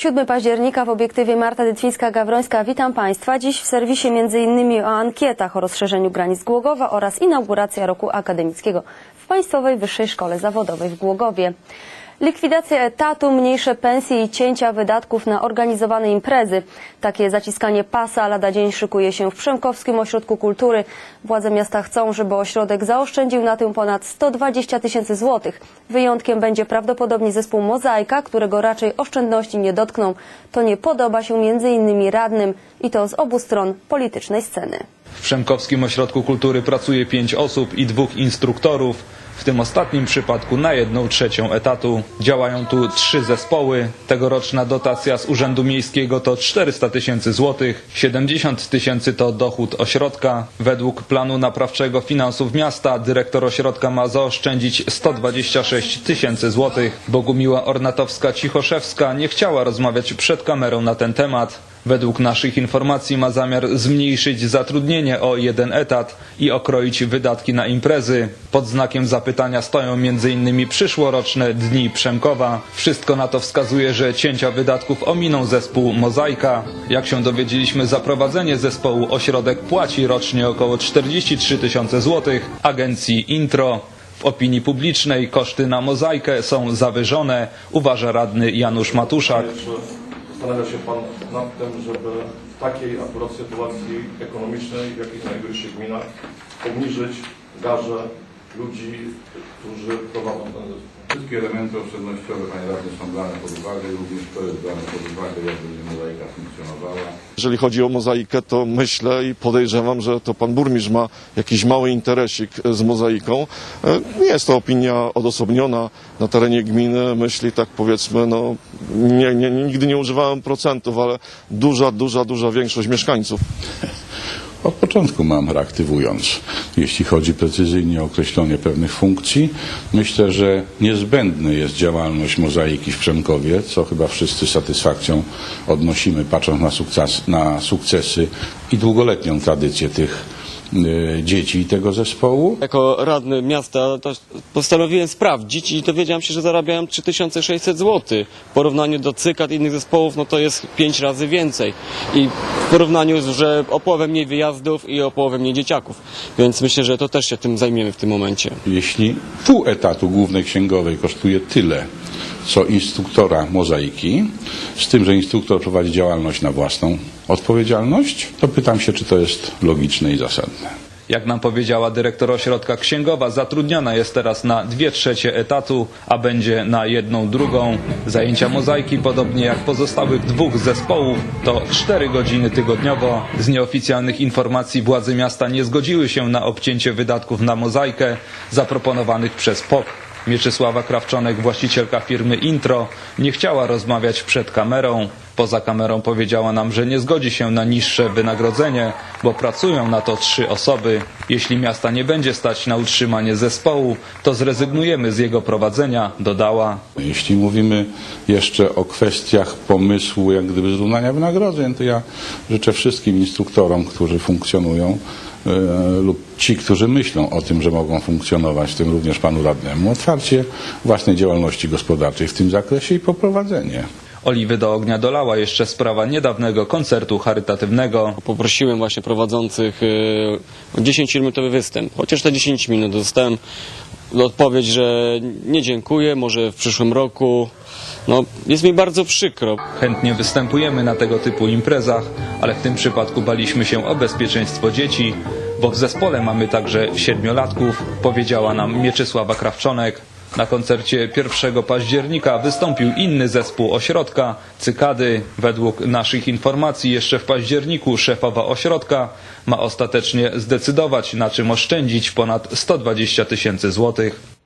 7 października w obiektywie Marta Dytwińska-Gawrońska. Witam Państwa. Dziś w serwisie m.in. o ankietach o rozszerzeniu granic Głogowa oraz inauguracja roku akademickiego w Państwowej Wyższej Szkole Zawodowej w Głogowie. Likwidacja etatu, mniejsze pensje i cięcia wydatków na organizowane imprezy. Takie zaciskanie pasa lada dzień szykuje się w Przemkowskim Ośrodku Kultury. Władze miasta chcą, żeby ośrodek zaoszczędził na tym ponad 120 tysięcy złotych. Wyjątkiem będzie prawdopodobnie zespół Mozaika, którego raczej oszczędności nie dotkną. To nie podoba się innymi radnym i to z obu stron politycznej sceny. W Przemkowskim Ośrodku Kultury pracuje pięć osób i dwóch instruktorów. W tym ostatnim przypadku na jedną trzecią etatu. Działają tu trzy zespoły. Tegoroczna dotacja z Urzędu Miejskiego to 400 tysięcy złotych, 70 tysięcy to dochód ośrodka. Według planu naprawczego finansów miasta dyrektor ośrodka ma zaoszczędzić 126 tysięcy złotych. Bogumiła Ornatowska-Cichoszewska nie chciała rozmawiać przed kamerą na ten temat. Według naszych informacji ma zamiar zmniejszyć zatrudnienie o jeden etat i okroić wydatki na imprezy. Pod znakiem zapytania stoją m.in. przyszłoroczne Dni Przemkowa. Wszystko na to wskazuje, że cięcia wydatków ominą zespół Mozaika. Jak się dowiedzieliśmy, za prowadzenie zespołu ośrodek płaci rocznie około 43 tysiące złotych agencji Intro. W opinii publicznej koszty na mozaikę są zawyżone, uważa radny Janusz Matuszak. Zastanawia się Pan nad tym, żeby w takiej akurat sytuacji ekonomicznej, w jakiej znajduje się gmina, obniżyć garze ludzi, którzy prowadzą ten zespół? Wszystkie elementy oszczędnościowe, panie radny, są brane pod uwagę, również to jest brane pod uwagę, jak będzie mozaika funkcjonowała. Jeżeli chodzi o mozaikę, to myślę i podejrzewam, że to pan burmistrz ma jakiś mały interesik z mozaiką. Nie jest to opinia odosobniona na terenie gminy. Myśli tak powiedzmy, no nie, nie, nigdy nie używałem procentów, ale duża, duża, duża większość mieszkańców. Od początku mam reaktywując. Jeśli chodzi precyzyjnie o określenie pewnych funkcji, myślę, że niezbędna jest działalność mozaiki w Przemkowie, co chyba wszyscy z satysfakcją odnosimy, patrząc na, sukces, na sukcesy i długoletnią tradycję tych dzieci i tego zespołu. Jako radny miasta to postanowiłem sprawdzić i dowiedziałem się, że zarabiałem 3600 zł. W porównaniu do cykat innych zespołów, no to jest 5 razy więcej. I w porównaniu, że o połowę mniej wyjazdów i o połowę mniej dzieciaków. Więc myślę, że to też się tym zajmiemy w tym momencie. Jeśli pół etatu głównej księgowej kosztuje tyle, co instruktora mozaiki, z tym, że instruktor prowadzi działalność na własną odpowiedzialność, to pytam się, czy to jest logiczne i zasadne. Jak nam powiedziała dyrektor ośrodka Księgowa, zatrudniona jest teraz na dwie trzecie etatu, a będzie na jedną drugą. Zajęcia mozaiki, podobnie jak pozostałych dwóch zespołów, to cztery godziny tygodniowo. Z nieoficjalnych informacji władze miasta nie zgodziły się na obcięcie wydatków na mozaikę zaproponowanych przez POK. Mieczysława Krawczonek, właścicielka firmy Intro, nie chciała rozmawiać przed kamerą. Poza kamerą powiedziała nam, że nie zgodzi się na niższe wynagrodzenie, bo pracują na to trzy osoby. Jeśli miasta nie będzie stać na utrzymanie zespołu, to zrezygnujemy z jego prowadzenia, dodała. Jeśli mówimy jeszcze o kwestiach pomysłu, jak gdyby zrównania wynagrodzeń, to ja życzę wszystkim instruktorom, którzy funkcjonują lub ci, którzy myślą o tym, że mogą funkcjonować, w tym również panu radnemu, otwarcie własnej działalności gospodarczej w tym zakresie i poprowadzenie. Oliwy do ognia dolała jeszcze sprawa niedawnego koncertu charytatywnego. Poprosiłem właśnie prowadzących e, o 10-minutowy występ. Chociaż te 10 minut dostałem odpowiedź, że nie dziękuję, może w przyszłym roku. No, jest mi bardzo przykro. Chętnie występujemy na tego typu imprezach, ale w tym przypadku baliśmy się o bezpieczeństwo dzieci, bo w zespole mamy także siedmiolatków, powiedziała nam Mieczysława Krawczonek. Na koncercie 1 października wystąpił inny zespół ośrodka, Cykady. Według naszych informacji jeszcze w październiku szefowa ośrodka ma ostatecznie zdecydować, na czym oszczędzić ponad 120 tysięcy złotych.